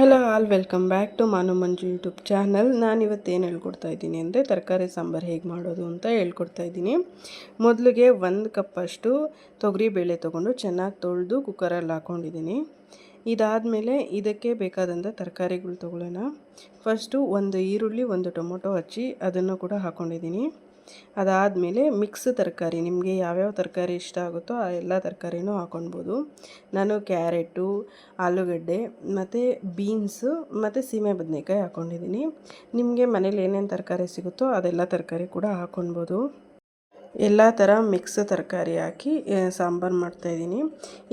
Hello all welcome back to Manu Manju YouTube channel ನಾನು ಇವತ್ತು ಏನು ಹೇಳ್ಕೊಡ್ತಾ ಇದ್ದೀನಿ ಅಂದರೆ ತರಕಾರಿ, ಸಾಂಬಾರು ಹೇಗೆ ಮಾಡೋದು ಅಂತ ಹೇಳ್ಕೊಡ್ತಾ ಇದ್ದೀನಿ. ಮೊದಲಿಗೆ ಒಂದು ಕಪ್ಪಷ್ಟು ತೊಗರಿಬೇಳೆ ತೊಗೊಂಡು ಚೆನ್ನಾಗಿ ತೊಳೆದು ಕುಕ್ಕರಲ್ಲಿ ಹಾಕ್ಕೊಂಡಿದ್ದೀನಿ ಇದಾದಮೇಲೆ ಇದಕ್ಕೆ ಬೇಕಾದಂಥ ತರಕಾರಿಗಳು ತೊಗೊಳ್ಳೋಣ ಫಸ್ಟು ಒಂದು ಈರುಳ್ಳಿ, ಒಂದು ಟೊಮೊಟೊ ಹಚ್ಚಿ ಅದನ್ನು ಕೂಡ ಹಾಕ್ಕೊಂಡಿದ್ದೀನಿ ಅದಾದಮೇಲೆ ಮಿಕ್ಸ್ ತರಕಾರಿ, ನಿಮಗೆ ಯಾವ್ಯಾವ ತರಕಾರಿ ಇಷ್ಟ ಆಗುತ್ತೋ ಆ ಎಲ್ಲ ತರಕಾರಿನೂ ಹಾಕೊಳ್ಬೋದು ನಾನು ಕ್ಯಾರೆಟು, ಆಲೂಗಡ್ಡೆ, ಮತ್ತು ಬೀನ್ಸು, ಮತ್ತು ಸೀಮೆ ಬದನೆಕಾಯಿ ಹಾಕ್ಕೊಂಡಿದ್ದೀನಿ ನಿಮಗೆ ಮನೇಲಿ ಏನೇನು ತರಕಾರಿ ಸಿಗುತ್ತೋ ಅದೆಲ್ಲ ತರಕಾರಿ ಕೂಡ ಹಾಕ್ಕೊಳ್ಬೋದು ಎಲ್ಲ ಥರ ಮಿಕ್ಸ್ ತರಕಾರಿ ಹಾಕಿ ಸಾಂಬಾರು ಮಾಡ್ತಾಯಿದ್ದೀನಿ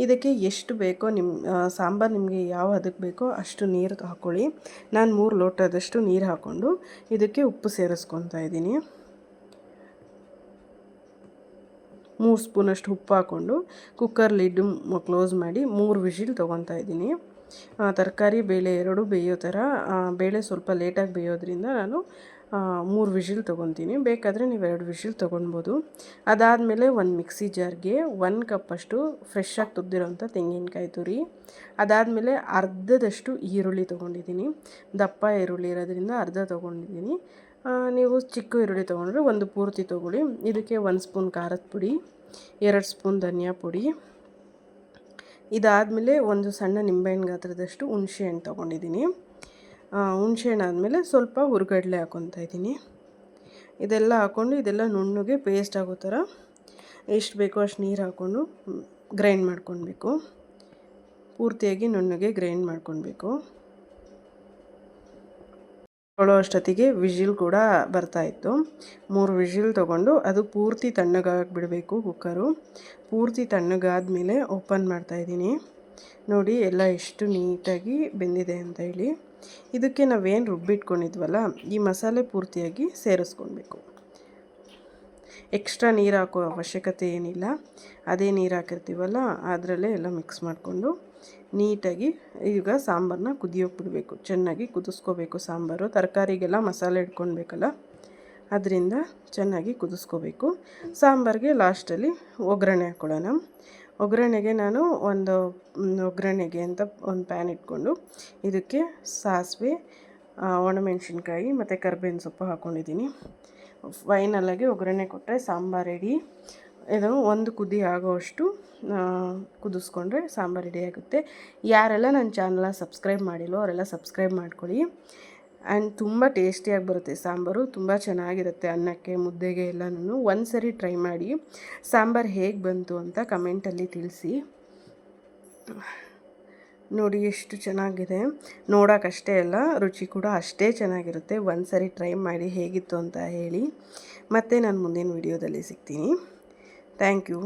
ಇದಕ್ಕೆ ಎಷ್ಟು ಬೇಕೋ ನಿಮ್ಮ ಸಾಂಬಾರು ನಿಮಗೆ ಯಾವ ಅದಕ್ಕೆ ಬೇಕೋ ಅಷ್ಟು ನೀರು ಹಾಕ್ಕೊಳ್ಳಿ ನಾನು ಮೂರು ಲೋಟದಷ್ಟು ನೀರು ಹಾಕ್ಕೊಂಡು ಇದಕ್ಕೆ ಉಪ್ಪು ಸೇರಿಸ್ಕೊತಾ ಇದ್ದೀನಿ. ಮೂರು ಸ್ಪೂನಷ್ಟು ಉಪ್ಪು ಹಾಕ್ಕೊಂಡು ಕುಕ್ಕರ್ ಲಿಡ್ ಕ್ಲೋಸ್ ಮಾಡಿ ಮೂರು ವಿಷಿಲ್ ತೊಗೊತಾ ಇದ್ದೀನಿ. ತರಕಾರಿ ಬೇಳೆ ಎರಡು ಬೇಯೋ ಥರ ಬೇಳೆ ಸ್ವಲ್ಪ ಲೇಟಾಗಿ ಬೇಯೋದ್ರಿಂದ ನಾನು ಮೂರು ವಿಷಿಲ್ ತೊಗೊತೀನಿ ಬೇಕಾದರೆ ನೀವು ಎರಡು ವಿಷಿಲ್ ತೊಗೊಳ್ಬೋದು. ಅದಾದಮೇಲೆ ಒಂದು ಮಿಕ್ಸಿ ಜಾರ್ಗೆ ಒಂದು ಕಪ್ಪಷ್ಟು ಫ್ರೆಶ್ಶಾಗಿ ತುರಿದಿರೋಂಥ ತೆಂಗಿನಕಾಯಿ ತುರಿ, ಅದಾದಮೇಲೆ ಅರ್ಧದಷ್ಟು ಈರುಳ್ಳಿ ತೊಗೊಂಡಿದ್ದೀನಿ. ದಪ್ಪ ಈರುಳ್ಳಿ ಇರೋದ್ರಿಂದ ಅರ್ಧ ತೊಗೊಂಡಿದ್ದೀನಿ. ನೀವು ಚಿಕ್ಕ ಈರುಳ್ಳಿ ತೊಗೊಂಡ್ರೆ ಒಂದು ಪೂರ್ತಿ ತೊಗೊಳ್ಳಿ. ಇದಕ್ಕೆ ಒಂದು ಸ್ಪೂನ್ ಖಾರದ ಪುಡಿ, ಎರಡು ಸ್ಪೂನ್ ಧನಿಯಾ ಪುಡಿ. ಇದಾದಮೇಲೆ ಒಂದು ಸಣ್ಣ ನಿಂಬೆಹಣ್ಣು ಗಾತ್ರದಷ್ಟು ಹುಣಸೆಹಣ್ಣು ತೊಗೊಂಡಿದ್ದೀನಿ. ಹುಣಸೆಹಣ್ಣು ಆದಮೇಲೆ ಸ್ವಲ್ಪ ಹುರ್ಗಡ್ಲೆ ಹಾಕೊತಾ ಇದ್ದೀನಿ. ಇದೆಲ್ಲ ಹಾಕ್ಕೊಂಡು ಇದೆಲ್ಲ ನುಣ್ಣಗೆ ಪೇಸ್ಟ್ ಆಗೋ ಥರ ಎಷ್ಟು ಬೇಕೋ ಅಷ್ಟು ನೀರು ಹಾಕ್ಕೊಂಡು ಗ್ರೈಂಡ್ ಮಾಡ್ಕೊಳ್ಬೇಕು. ಪೂರ್ತಿಯಾಗಿ ನುಣ್ಣಗೆ ಗ್ರೈಂಡ್ ಮಾಡ್ಕೊಳ್ಬೇಕು. ತೊಗೊಳ್ಳೋ ಅಷ್ಟೊತ್ತಿಗೆ ವಿಜಿಲ್ ಕೂಡ ಬರ್ತಾಯಿತ್ತು ಮೂರು ವಿಜಿಲ್ ತೊಗೊಂಡು ಅದು ಪೂರ್ತಿ ಬಿಡಬೇಕು ಕುಕ್ಕರು. ಪೂರ್ತಿ ತಣ್ಣಗಾದ ಓಪನ್ ಮಾಡ್ತಾಯಿದ್ದೀನಿ ನೋಡಿ, ಎಲ್ಲ ಎಷ್ಟು ನೀಟಾಗಿ ಬೆಂದಿದೆ ಅಂತ ಹೇಳಿ. ಇದಕ್ಕೆ ನಾವೇನು ರುಬ್ಬಿಟ್ಕೊಂಡಿದ್ವಲ್ಲ, ಈ ಮಸಾಲೆ ಪೂರ್ತಿಯಾಗಿ ಸೇರಿಸ್ಕೊಳ್ಬೇಕು. ಎಕ್ಸ್ಟ್ರಾ ನೀರು ಹಾಕೋ ಅವಶ್ಯಕತೆ ಏನಿಲ್ಲ. ಅದೇ ನೀರು ಹಾಕಿರ್ತೀವಲ್ಲ, ಅದರಲ್ಲೇ ಎಲ್ಲ ಮಿಕ್ಸ್ ಮಾಡಿಕೊಂಡು ನೀಟಾಗಿ ಈಗ ಸಾಂಬಾರನ್ನ ಕುದಿಯೋಕೆ ಬಿಡಬೇಕು. ಚೆನ್ನಾಗಿ ಕುದಿಸ್ಕೋಬೇಕು ಸಾಂಬಾರು. ತರಕಾರಿಗೆಲ್ಲ ಮಸಾಲೆ ಇಟ್ಕೊಳ್ಬೇಕಲ್ಲ? ಅದರಿಂದ ಚೆನ್ನಾಗಿ ಕುದಿಸ್ಕೋಬೇಕು. ಸಾಂಬಾರಿಗೆ ಲಾಸ್ಟಲ್ಲಿ ಒಗ್ಗರಣೆ ಹಾಕ್ಕೊಳ್ಳೋಣ. ಒಗ್ಗರಣೆಗೆ ನಾನು ಒಂದು ಒಗ್ಗರಣೆಗೆ ಅಂತ ಒಂದು ಪ್ಯಾನ್ ಇಟ್ಕೊಂಡು ಇದಕ್ಕೆ ಸಾಸಿವೆ ಒಣಮೆಣಸಿನ್ಕಾಯಿ ಮತ್ತು ಕರ್ಬೇವಿನ ಸೊಪ್ಪು ಹಾಕ್ಕೊಂಡಿದ್ದೀನಿ. ಫೈನಲಾಗಿ ಒಗ್ಗರಣೆ ಕೊಟ್ಟರೆ ಸಾಂಬಾರು ರೆಡಿ ಇದು ಒಂದು ಕುದಿ ಆಗೋವಷ್ಟು ಕುದಿಸ್ಕೊಂಡ್ರೆ ಸಾಂಬಾರು ರೆಡಿ ಆಗುತ್ತೆ. ಯಾರೆಲ್ಲ ನನ್ನ ಚಾನಲ್ನ ಸಬ್ಸ್ಕ್ರೈಬ್ ಮಾಡಿಲ್ಲೋ ಅವರೆಲ್ಲ ಸಬ್ಸ್ಕ್ರೈಬ್ ಮಾಡ್ಕೊಳ್ಳಿ. ಆ್ಯಂಡ್ ತುಂಬ ಟೇಸ್ಟಿಯಾಗಿ ಬರುತ್ತೆ ಸಾಂಬಾರು. ತುಂಬ ಚೆನ್ನಾಗಿರುತ್ತೆ ಅನ್ನಕ್ಕೆ, ಮುದ್ದೆಗೆ ಎಲ್ಲನೂ ಒಂದು ಸರಿ ಟ್ರೈ ಮಾಡಿ. ಸಾಂಬಾರು ಹೇಗೆ ಬಂತು ಅಂತ ಕಮೆಂಟಲ್ಲಿ ತಿಳಿಸಿ. ನೋಡಿ ಎಷ್ಟು ಚೆನ್ನಾಗಿದೆ. ನೋಡೋಕ್ಕಷ್ಟೇ ಅಲ್ಲ, ರುಚಿ ಕೂಡ ಅಷ್ಟೇ ಚೆನ್ನಾಗಿರುತ್ತೆ. ಒಂದು ಸರಿ ಟ್ರೈ ಮಾಡಿ ಹೇಗಿತ್ತು ಅಂತ ಹೇಳಿ. ಮತ್ತೆ ನಾನು ಮುಂದಿನ ವಿಡಿಯೋದಲ್ಲಿ ಸಿಗ್ತೀನಿ. Thank you